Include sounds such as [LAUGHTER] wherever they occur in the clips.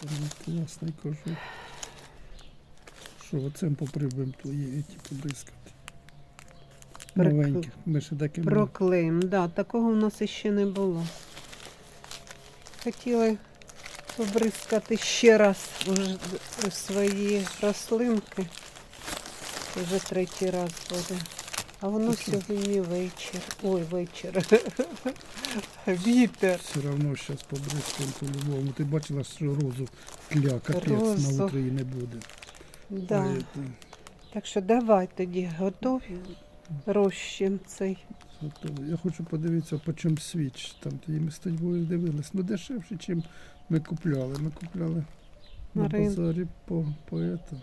Класний кожух. Що, оцем попробуємо твої ті побризкати. Новеньких. Ми ще таке не- Проклейм, да, такого в нас іще не було. Хотіли побризкати ще раз уже свої рослинки. Вже третій раз буде. А воно сьогодні вечір. Ой, вечір. [LAUGHS] Вітер. Все одно зараз побризкаємо по-любому. Ти бачила, що розу тля, капець Розу. на Україні буде. Да. Так що давай тоді готові розчин цей. готово. Я хочу подивитися, по чому свіч. Там тоді ми з тобою дивились. Ну дешевше, ніж ми купляли. Ми купляли на На ринку. базарі по, по это.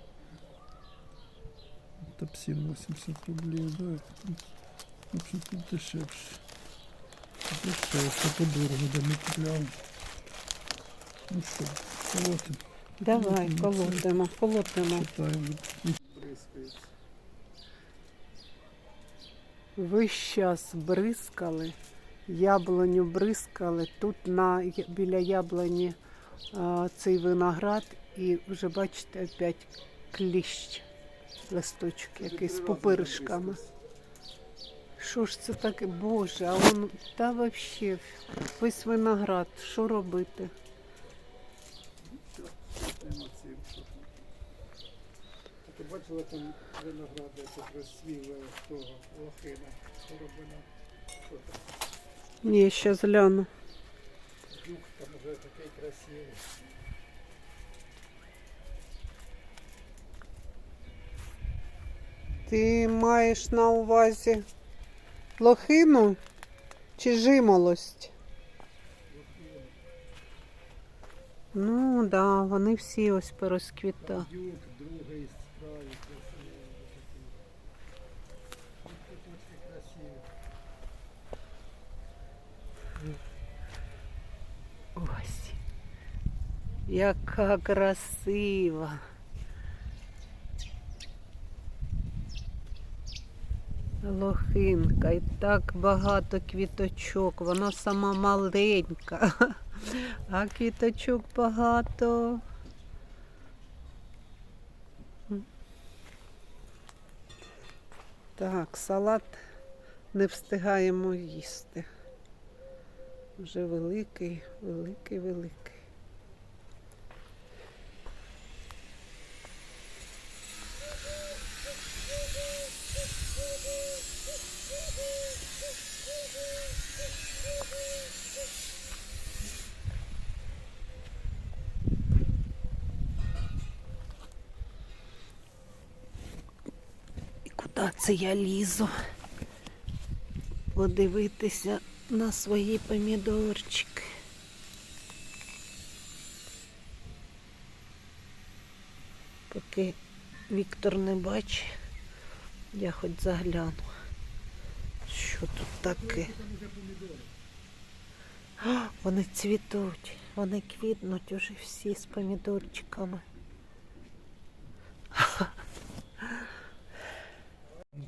Топсин 80 рублей, да. В общем, тут дешевше. Дешевше, подорого, де ми купляли. Ну що, колотим. Давай, колотимо, колотимо. Читаємо. Ви щас бризкали, яблуню бризкали. Тут на, біля яблуні а, цей виноград, і вже бачите, опять кліщ, листочок якийсь з пупиришками. Що ж це таке? Боже, а он та взагалі весь виноград, що робити? А ти бачила там виноград, як розцвіли того лохина, там? Ні, ще гляну. Юг там уже такий красивий. Ти маєш на увазі лохину чи жимолость? Ну, так, да, вони всі ось красивий. Ось. Яка красива. Лохинка, і так багато квіточок, вона сама маленька, [LAUGHS] а квіточок багато. Так, салат не встигаємо їсти. Вже великий, великий, великий. І куди це я лізу? Подивитися на свої помідорчики. Поки Віктор не бачить, я хоч загляну. Що тут таке? А, Вони цвітуть, вони квітнуть уже всі з помідорчиками.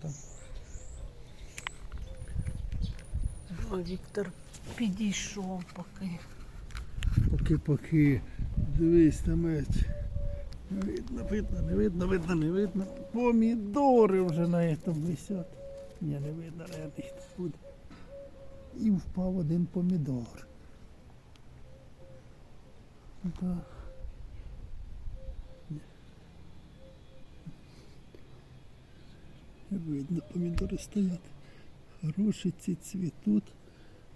Ну, О, Віктор підійшов поки. Поки-поки. Дивись там. Не видно, видно, не видно, видно, не видно. Помідори вже на этом висять. Ні, не видно, наверное, їх тут буде. І впав один помідор. Да. Видно, помідори стоять. Хороші ці цвітуть.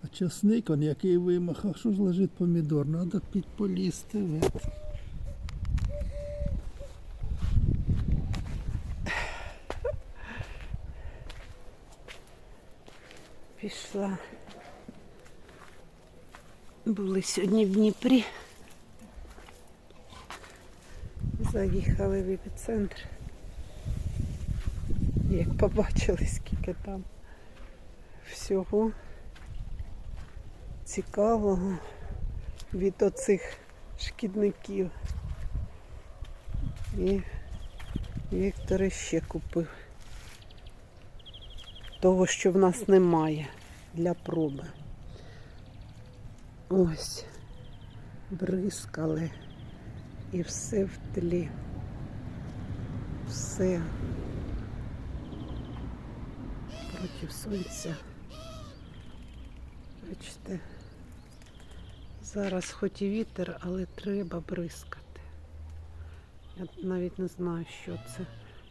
А часник, он який вимахав, що ж лежить помідор? Треба підполізти. Пішла. Були сьогодні в Дніпрі. Заїхали в епіцентр. Як побачили, скільки там всього цікавого від оцих шкідників. І Віктор ще купив того, що в нас немає для проби. Ось, бризкали і все в тлі. Все проти сонця. Бачите, зараз хоч і вітер, але треба бризкати. Я навіть не знаю, що це.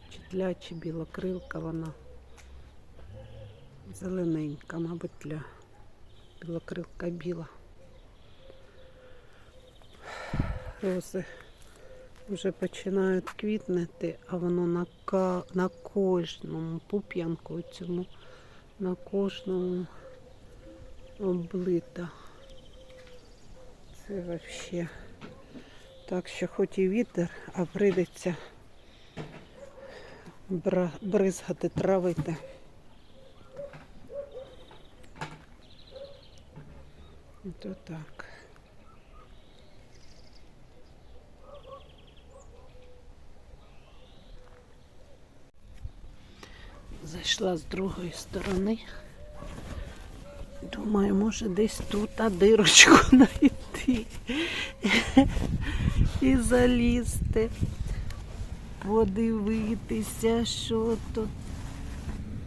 Чи тля, чи білокрилка вона. Зелененька, мабуть, тля. Білокрилка біла. Рози вже починають квітнути, а воно на, на кожному пуп'янку цьому, на кожному облита. Це взагалі. Так що хоч і вітер, а прийдеться бризгати, травити. То так. Зайшла з другої сторони. Думаю, може десь тут дирочку [LAUGHS] знайти і залізти, подивитися, що тут.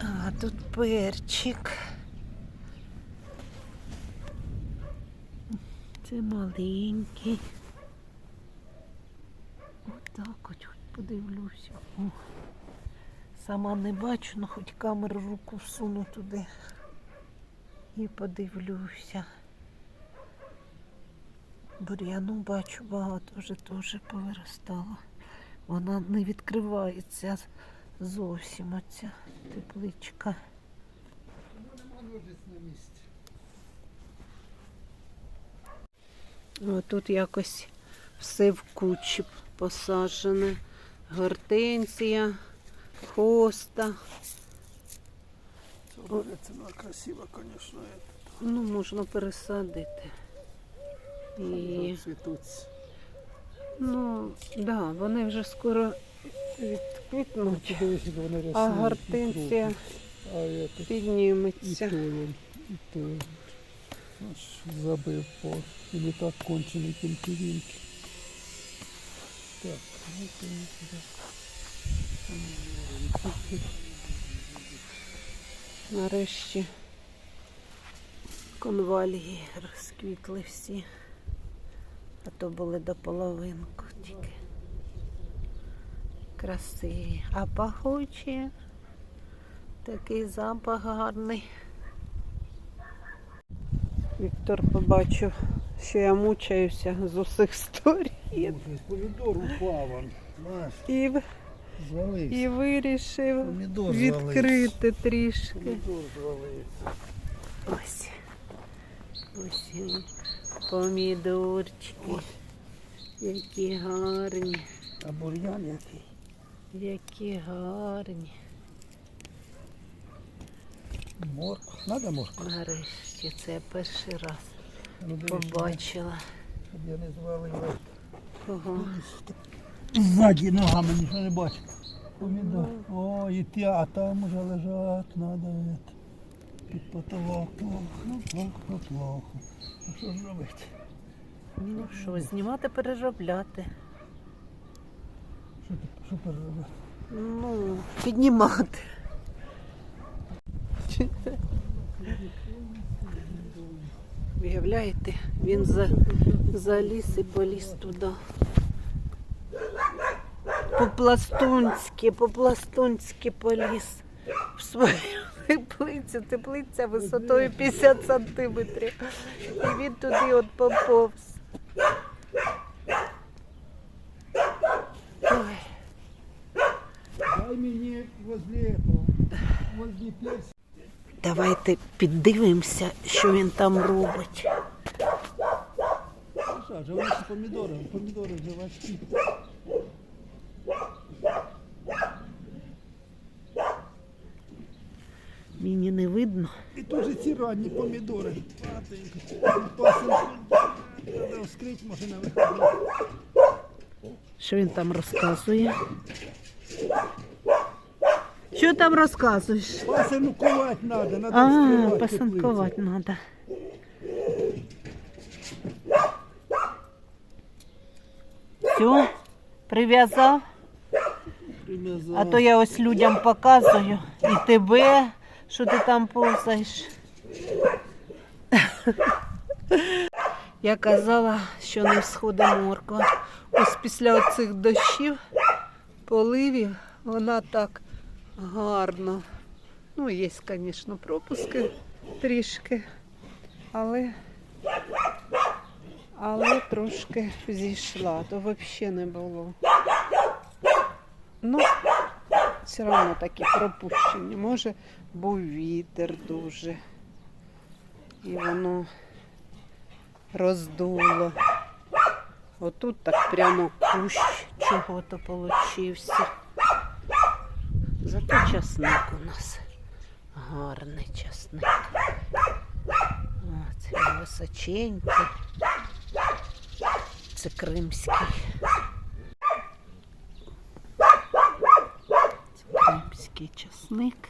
А, тут перчик. Це маленький. Отак от хоч подивлюся. О. Сама не бачу, але хоч камеру руку всуну туди і подивлюся. Бур'яну бачу багато, вже теж повиростало. Вона не відкривається зовсім оця тепличка. О, тут якось все в кучі посаджене. Гортензія, хоста. Ціна красива, звісно. Ну, можна пересадити. І, ну, да, вони вже скоро відквітнуть, вони а росли, гортензія і підніметься. то, і то. Аж забив по. Или так кончені кінківінки. Так, ну не. Нарешті конвалії розквітли всі. А то були до половинку тільки. Красиві. А пахучі. Такий запах гарний. Віктор побачив, що я мучаюся з усіх сторін. Помідор упав, І, звалився. і вирішив Помідор відкрити трішки. Помідор звалився. Ось. Ось. Помідорчики. Які гарні, А бур'ян який? які гарні. Морква. Надо морква? Нарешті це я перший раз Ну, побачила. щоб я не звалив. Ого. Ззаді ногами ніхто не бачить. Помідор. О, і ті, а там уже лежать, надо это. Під потолок. Плохо, плохо, плохо. А що ж робити? Ну що, знімати, переробляти. Що, що переробити? Ну, піднімати. Виявляєте, він за, заліз і поліз туди. По-пластунськи, по-пластунськи поліз в свою теплицю. Теплиця висотою 50 сантиметрів. І він туди от поповз. Дай мені возле возле персика. Давайте піддивимося, що він там робить. Що ж, помідори, помідори вже Мені не видно. І теж ці ранні помідори. Треба вскрити, може на виході. Що він там розказує? Що там розказуєш? Пасинкувати треба, треба А, вскривати пасанкувати треба. Все, прив'язав. Прив'язав. А то я ось людям показую і тебе, що ти там повзаєш. Я казала, що не всходить морква. Ось після оцих дощів, поливів, вона так гарно. Ну, є, звісно, пропуски трішки, але, але трошки зійшла, то взагалі не було. Ну, все одно такі пропущені. Може, був вітер дуже. І воно роздуло. Отут так прямо кущ чого-то получився. Зато часник у нас гарний часник. О, це височенький. Це кримський. Кримський часник.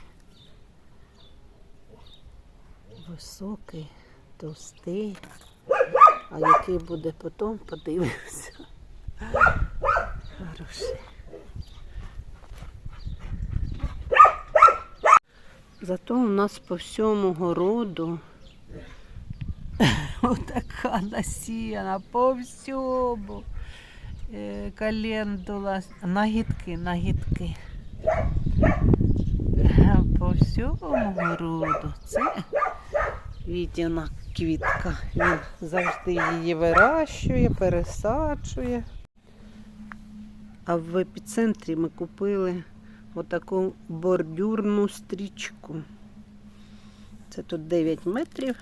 Високий, товстий. А який буде потім, подивимося. Хороший. Зато у нас по всьому городу [LAUGHS] отака насіяна по всьому. Е, Календула, нагідки, нагідки. По всьому городу. Це Вітіна квітка. Він завжди її вирощує, пересаджує. А в епіцентрі ми купили отаку бордюрну стрічку. Це тут 9 метрів.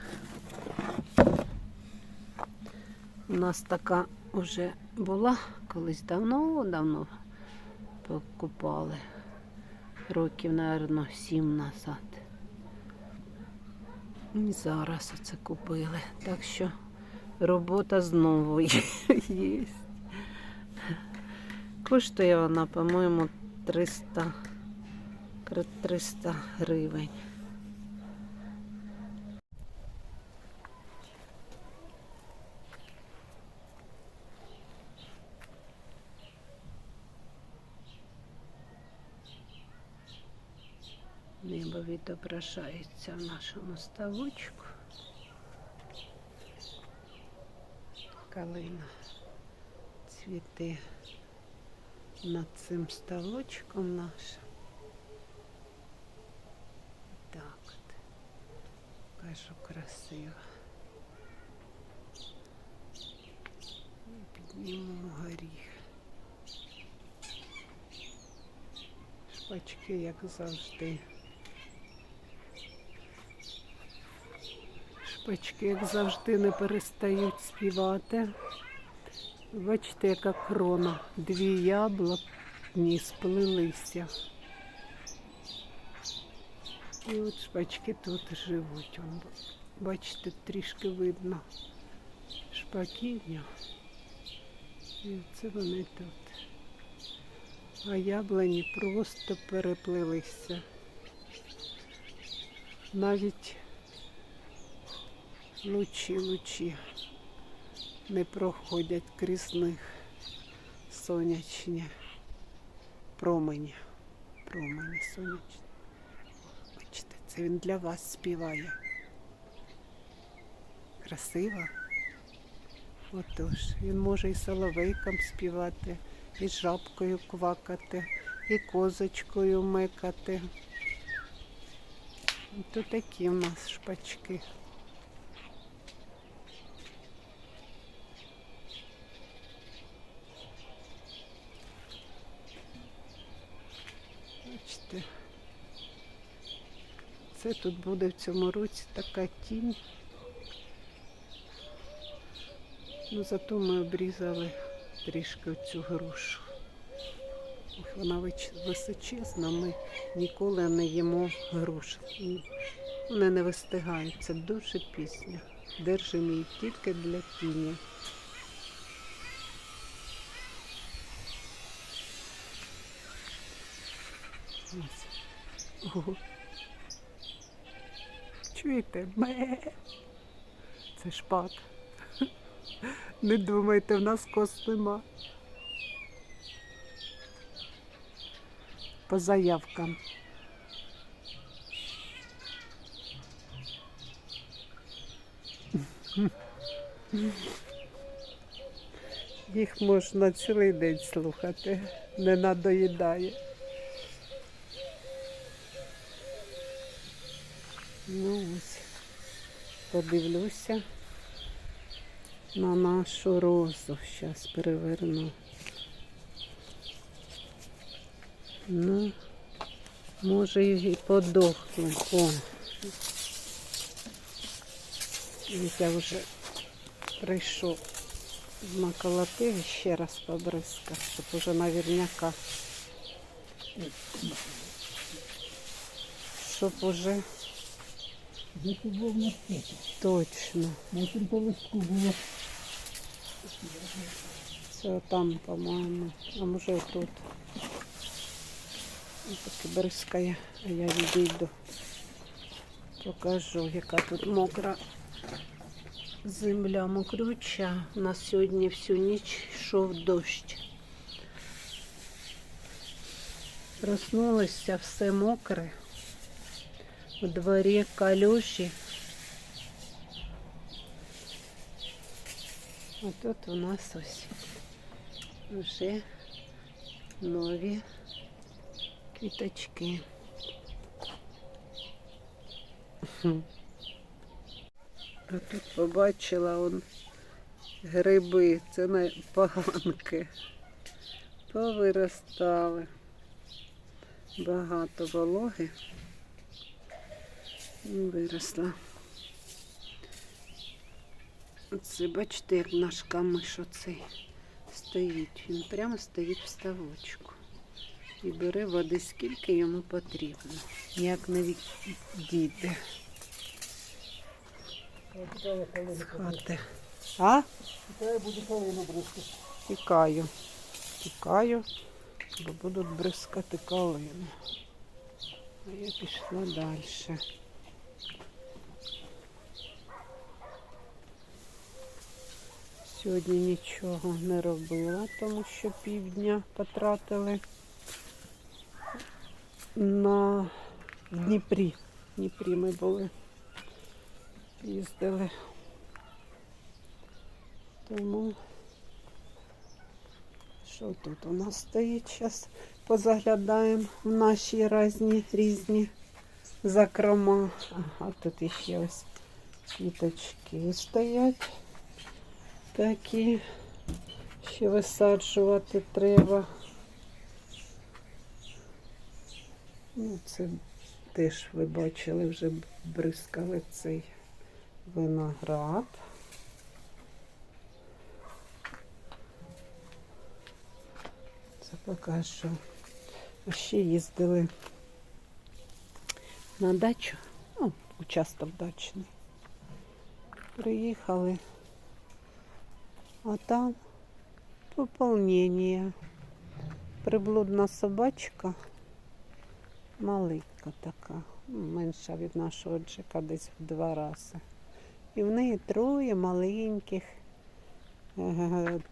У нас така вже була колись давно-давно покупали. Років, мабуть, сім назад. І зараз оце купили. Так що робота знову є. Коштує вона, по-моєму, 300 300 гривень. Небо відображається в нашому ставочку. Калина цвіте над цим ставочком нашим. Так от. Кажу красиво. Піднімемо горіх. Шпачки, як завжди. Шпачки, як завжди, не перестають співати. Бачите, яка крона. Дві яблуні сплелися. І от шпачки тут живуть. Бачите, трішки видно шпаківня. І це вони тут. А яблуні просто переплилися. Навіть лучі, лучі не проходять крізь них сонячні промені. Промені сонячні. Бачите, це він для вас співає. Красиво. Отож, він може і соловейком співати, і жабкою квакати, і козочкою мекати. То такі в нас шпачки. Бачите, це тут буде в цьому році така тінь. Ну, зато ми обрізали трішки цю грушу. Вона височезна, ми ніколи не їмо груш. Вони не вистигають, це дуже пісня. Держимо її тільки для тіні. Ось. Чуєте? Ме. Це шпат, Не думайте, в нас кос нема. По заявкам. Їх можна цілий день слухати, не надоїдає. Ну ось, подивлюся на нашу розу. Зараз переверну. Ну, може і подохли. О. Вітя вже прийшов наколотив і ще раз побризкав, щоб уже наверняка. Щоб уже Був на степі? точно. На цьому по листку було. Це там, по-моєму. А може тут. Таке бризкає, а я відійду. Покажу, яка тут мокра земля мокрюча. У нас сьогодні всю ніч йшов дощ. Проснулося все мокре. У дворі калюші. А тут у нас ось вже нові квіточки. А тут побачила он гриби, це на поганки. Повиростали. Багато вологи. Виросла. Оце, бачите, як наш камиш оцей стоїть. Він прямо стоїть в ставочку. І бере води скільки йому потрібно. Ніяк не відійде з хати. А? Тікаю. Тікаю, бо будуть бризкати калину. А я пішла далі. Сьогодні нічого не робила, тому що півдня потратили на Дніпрі. Дніпрі ми були. Їздили. Тому що тут у нас стоїть? Зараз позаглядаємо в наші різні різні закрома. Ага, тут іще ось квіточки стоять. Такі. Ще висаджувати треба. Ну, це теж ви бачили, вже бризкали цей виноград. Це покажу. А ще їздили на дачу, ну, участок дачний. Приїхали, а там поповнення. Приблудна собачка, маленька така, менша від нашого джека десь в два рази. І в неї троє маленьких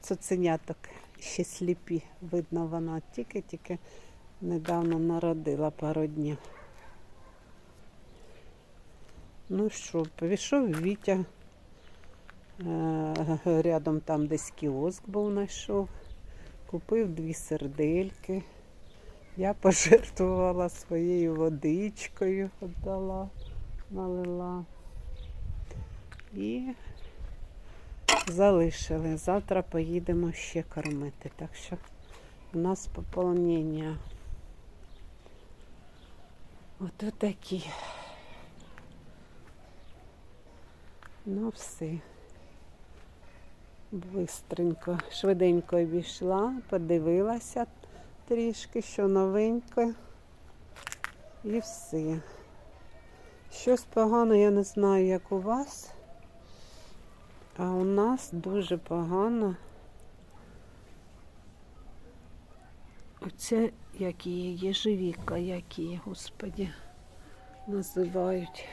цуценяток, ще сліпі. Видно, вона тільки-тільки недавно народила пару днів. Ну що, пішов Вітя. Е, Рядом там десь кіоск був знайшов. Купив дві сердельки. Я пожертвувала своєю водичкою, віддала, налила. І залишили. Завтра поїдемо ще кормити. Так що у нас поповнення. Ото такі. Ну все. Бистренько, швиденько обійшла, подивилася трішки, що новеньке. І все. Щось погано, я не знаю, як у вас. А у нас дуже погано. Оце як її єжевіка, як господі, називають.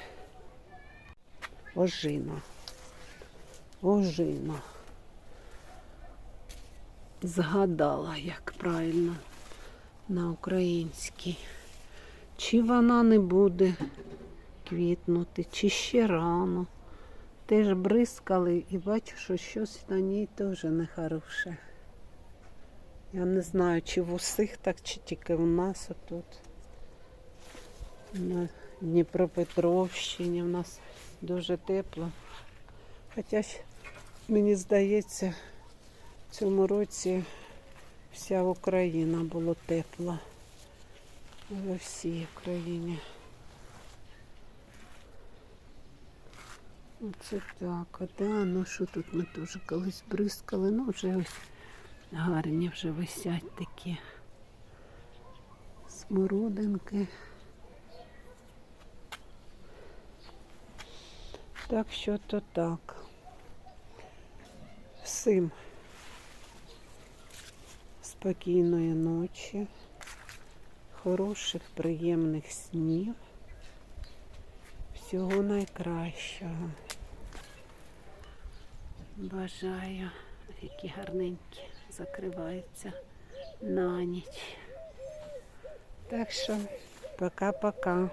Ожина. Ожина. Згадала, як правильно на українській. Чи вона не буде квітнути, чи ще рано. Теж бризкали і бачу, що щось на ній теж нехороше. Я не знаю, чи в усіх так, чи тільки в нас отут. На Дніпропетровщині в нас дуже тепло. Хоча мені здається, цьому році вся Україна було тепла. Во всій Україні. Оце так, а да, ну що тут ми теж колись бризкали, ну вже ось гарні вже висять такі смородинки. Так що то так. Всім спокійної ночі, хороших, приємних снів. Всього найкращого. Бажаю, які гарненькі закриваються на ніч. Так що пока-пока.